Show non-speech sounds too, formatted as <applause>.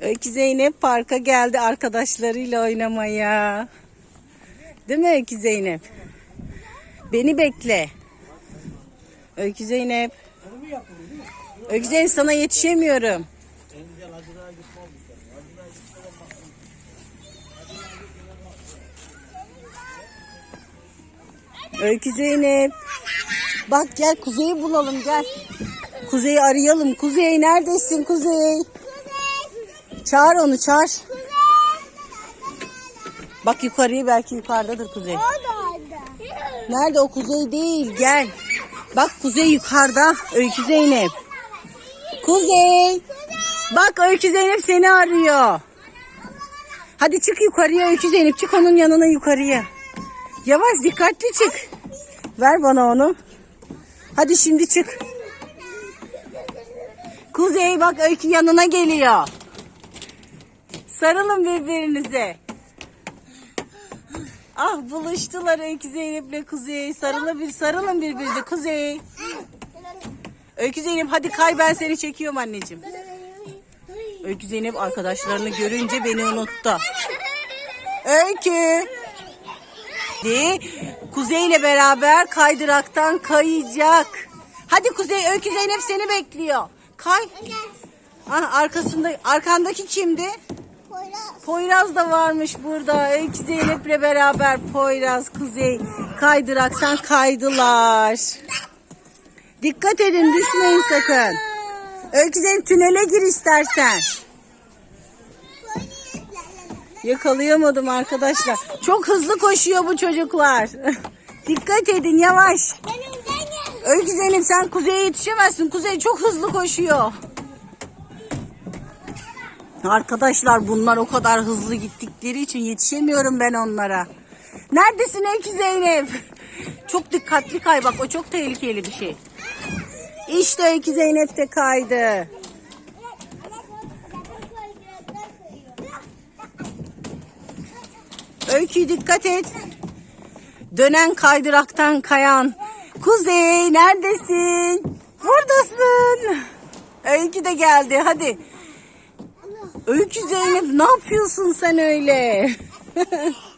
Öykü Zeynep parka geldi arkadaşlarıyla oynamaya. Değil mi Öykü Zeynep? Beni bekle. Öykü Zeynep. Öykü Zeynep sana yetişemiyorum. Öykü Zeynep. Bak gel Kuzey'i bulalım gel. Kuzey'i arayalım. Kuzey neredesin Kuzey? Çağır onu çağır. Bak yukarıyı belki yukarıdadır Kuzey. Nerede o Kuzey değil gel. Bak Kuzey yukarıda. Öykü Zeynep. Kuzey. Bak Öykü Zeynep seni arıyor. Hadi çık yukarıya Öykü Zeynep. Çık onun yanına yukarıya. Yavaş dikkatli çık. Ver bana onu. Hadi şimdi çık. Kuzey bak Öykü yanına geliyor. Sarılın birbirinize. Ah buluştular Öykü Zeynep'le Kuzey. Sarılın, bir, sarılın birbirinize Kuzey. Öykü Zeynep hadi kay ben seni çekiyorum anneciğim. Öykü Zeynep arkadaşlarını görünce beni unuttu. Öykü. De Kuzey ile beraber kaydıraktan kayacak. Hadi Kuzey Öykü Zeynep seni bekliyor. Kay. Ah, arkasında arkandaki kimdi? Poyraz da varmış burada. Öykü Zeynep'le beraber Poyraz, Kuzey kaydıraktan kaydılar. Dikkat edin düşmeyin sakın. Öykü Zeynep tünele gir istersen. Yakalayamadım arkadaşlar. Çok hızlı koşuyor bu çocuklar. <laughs> Dikkat edin yavaş. Öykü Zeynep sen Kuzey'e yetişemezsin. Kuzey çok hızlı koşuyor. Arkadaşlar bunlar o kadar hızlı gittikleri için yetişemiyorum ben onlara. Neredesin Öykü Zeynep? Çok dikkatli kay bak o çok tehlikeli bir şey. İşte Öykü Zeynep de kaydı. Öykü dikkat et. Dönen kaydıraktan kayan. Kuzey neredesin? Buradasın. Öykü de geldi hadi. Öykü Zeynep ne yapıyorsun sen öyle? <laughs>